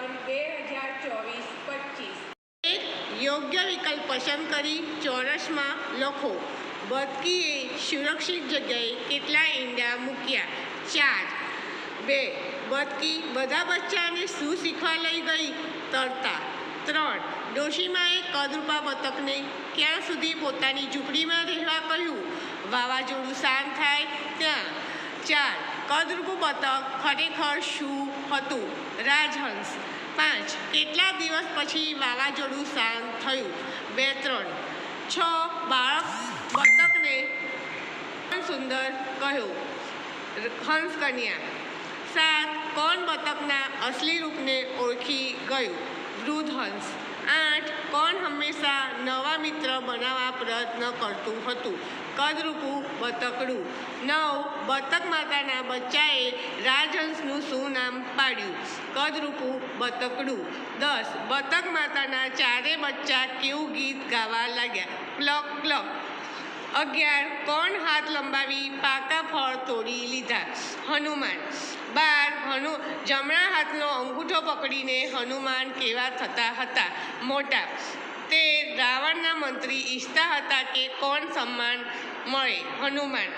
બે હજાર ચોવીસ પચીસ. એક યોગ્ય વિકલ્પ પસંદ કરી ચોરસમાં લખો બતકીએ સુરક્ષિત જગ્યાએ કેટલા ઈંડા મૂક્યા? ચાર. બે. બતકી બધા બચ્ચાને શું શીખવા લઈ ગઈ? તરતા. ત્રણ. ડોશીમાએ કદરૂપા બતકને ક્યાં સુધી પોતાની ઝૂંપડીમાં રહેવા કહ્યું? વાવાઝોડું શાંત થાય ત્યાં. ચાર. કદરૂપું બતક ખરેખર શું હતું? રાજહંસ. પાંચ. કેટલા દિવસ પછી વાવાઝોડું શાંત થયું? બે, ત્રણ. છ. બાળક બતકને સુંદર કહ્યું? હંસ કન્યા. સાત. કોણ બતકના અસલી રૂપને ઓળખી ગયું? વૃદ્ધ હંસ. આઠ કોણ હંમેશા નવા મિત્ર બનાવવા પ્રયત્ન કરતું હતું? કદરૂપું, બતકડું. નવ, બતક માતાના બચ્ચાએ રાજહંસનું શું નામ પાડ્યું? કદરૂપું, બતકડું. દસ, બતક માતાના ચારે બચ્ચા કેવું ગીત ગાવા લાગ્યા? ક્લક ક્લક. અગિયાર, કોણ હાથ લંબાવી પાકા ફળ તોડી લીધા? હનુમાન. બાર, હનુ, જમણા હાથનો અંગૂઠો પકડીને હનુમાન કેવા થતા હતા? મોટા. તે રાવણના મંત્રી ઈચ્છતા હતા કે કોણ સન્માન મળે? હનુમાન.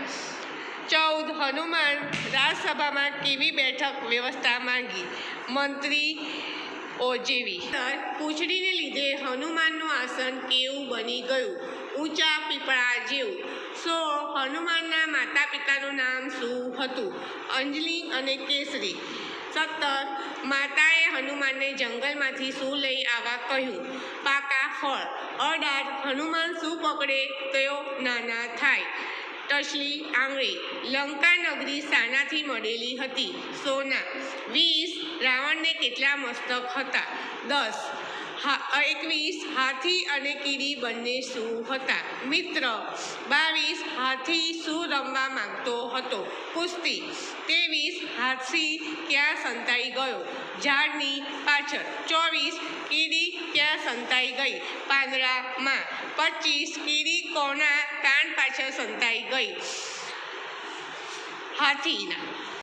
ચૌદ, હનુમાન રાજસભામાં કેવી બેઠક વ્યવસ્થા માંગી? મંત્રી ઓ જેવી. પૂંછડીને લીધે હનુમાનનું આસન કેવું બની ગયું? ઊંચા પીપળા જેવું. સો હનુમાનના માતા પિતાનું નામ શું હતું? અંજલિ અને કેસરી. સત્તર, માતાએ હનુમાનને જંગલમાંથી શું લઈ આવવા કહ્યું? પાકા ફળ. અઢાર, હનુમાન શું પકડે? તેઓ નાના થાય. ટસલી આંગળી. લંકા નગરી સાનાથી મળેલી હતી. સોના. વીસ, રાવણને કેટલા મસ્તક હતા? દસ એકવીસ હાથી અને કીડી બંને શું હતા? મિત્ર, બાવીસ હાથી શું રમવા માંગતો હતો? કુસ્તી, ત્રેવીસ હાથી ક્યાં સંતાઈ ગયો? ઝાડની પાછળ, ચોવીસ કીડી ક્યાં સંતાઈ ગઈ? પાંદડામાં, પચીસ કીડી કોના કાન પાછળ સંતાઈ ગઈ? હાથીના.